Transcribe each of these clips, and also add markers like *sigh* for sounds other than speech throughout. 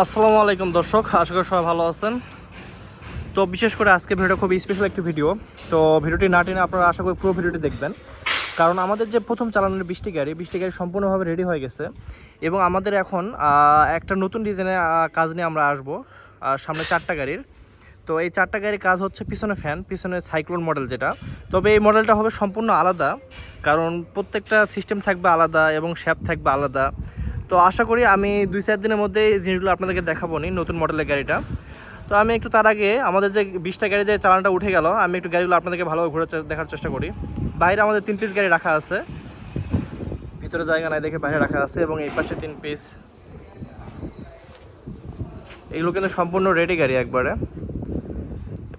আসসালামু আলাইকুম দর্শক, আশা করি সবাই ভালো আছেন। তো বিশেষ করে আজকে ভিডিওটা খুব স্পেশাল একটি ভিডিও তো ভিডিওটি না টেনে আপনারা আশা করি পুরো ভিডিওটি দেখবেন। কারণ আমাদের যে প্রথম চালানোর বৃষ্টি গাড়ি বৃষ্টি গাড়ি সম্পূর্ণভাবে রেডি হয়ে গেছে। এবং আমাদের এখন একটা নতুন ডিজাইনের কাজ নিয়ে আমরা আসব সামনে চারটা গাড়ির। তো এই চারটা গাড়ির কাজ হচ্ছে পিছনে ফ্যান পিছনে সাইক্লোন মডেল যেটা। তবে এই মডেলটা হবে সম্পূর্ণ আলাদা, কারণ প্রত্যেকটা সিস্টেম থাকবে আলাদা এবং শ্যাপ থাকবে আলাদা। তো আশা করি আমি দুই চার দিনের মধ্যে এই জিনিসগুলো আপনাদেরকে দেখাবো নি, নতুন মডেলের গাড়িটা। তো আমি একটু তার আগে আমাদের যে বিশটা গাড়ি যে চালানটা উঠে গেল, আমি একটু গাড়িগুলো আপনাদেরকে ভালোভাবে ঘুরে দেখার চেষ্টা করি। বাইরে আমাদের তিন পিস গাড়ি রাখা আছে। ভিতরে জায়গা নাই দেখে বাইরে রাখা আছে এবং এই পাশে তিন পিস এগুলো কিন্তু সম্পূর্ণ রেডি গাড়ি একবারে।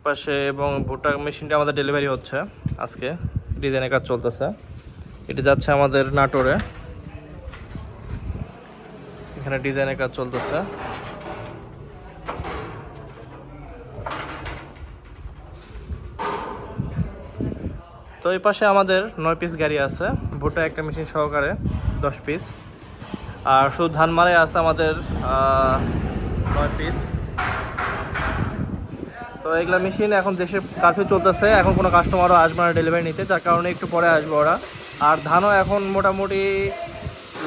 পাশে এবং ভুট্টা মেশিনটা আমাদের ডেলিভারি হচ্ছে আজকে। ডিজাইনের কাজ চলতেছে। এটা যাচ্ছে আমাদের নাটোরে। এখানে ডিজাইনের কাজ চলতেছে। তো এই পাশে আমাদের নয় পিস গাড়ি আছে। ভুট্টা একটা মেশিন সহকারে, দশ পিস আর শুধু ধান মারাই আছে আমাদের নয় পিস তো এগুলা মেশিন এখন দেশে কারফিউ চলতেছে। এখন কোনো কাস্টমারও আসবে না ডেলিভারি নিতে। তার কারণে একটু পরে আসবে ওরা। আর ধানও এখন মোটামুটি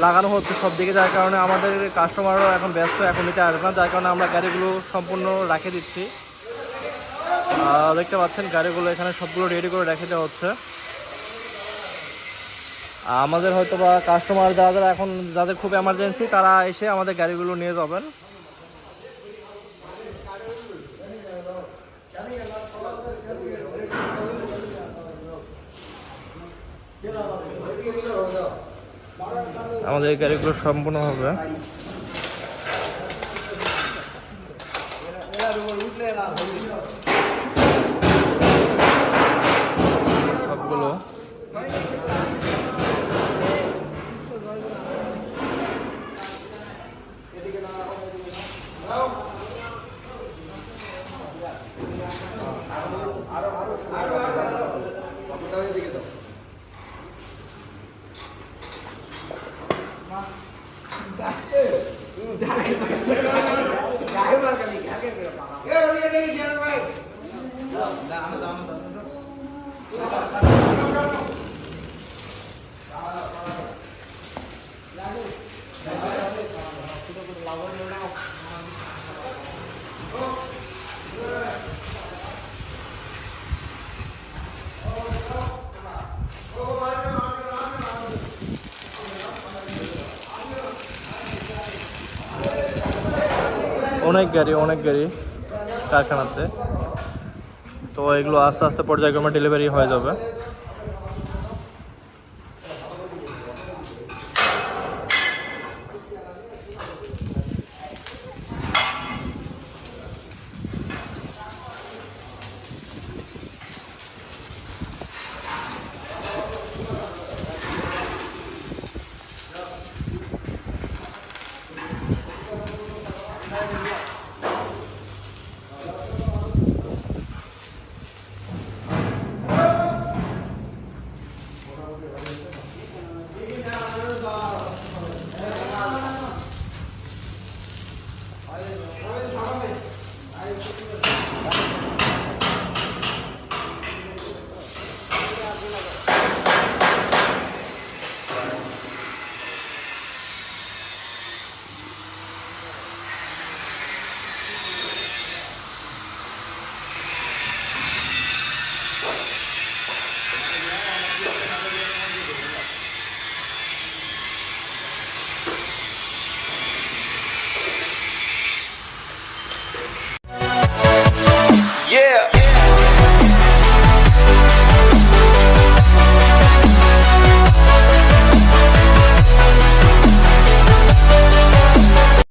লাগানো হচ্ছে সব দিকে, যার কারণে আমাদের কাস্টমারও এখন ব্যস্ত, এখন নিতে আসবে না, যার কারণে আমরা গাড়িগুলো সম্পূর্ণ রাখে দিচ্ছি। দেখতে পাচ্ছেন গাড়িগুলো এখানে সবগুলো রেডি করে রেখে দেওয়া হচ্ছে। আমাদের হয়তো বা কাস্টমার যারা যারা এখন, যাদের খুব এমার্জেন্সি তারা এসে আমাদের গাড়িগুলো নিয়ে যাবেন। আমাদের গাড়িগুলো সম্পূর্ণ হবে। সবগুলো। *laughs* ஏ அதிகாரி অনেক গাড়ি অনেক গাড়ি কারখানাতে। তো এগুলো আস্তে আস্তে পর্যায়ক্রমে ডেলিভারি হয়ে যাবে।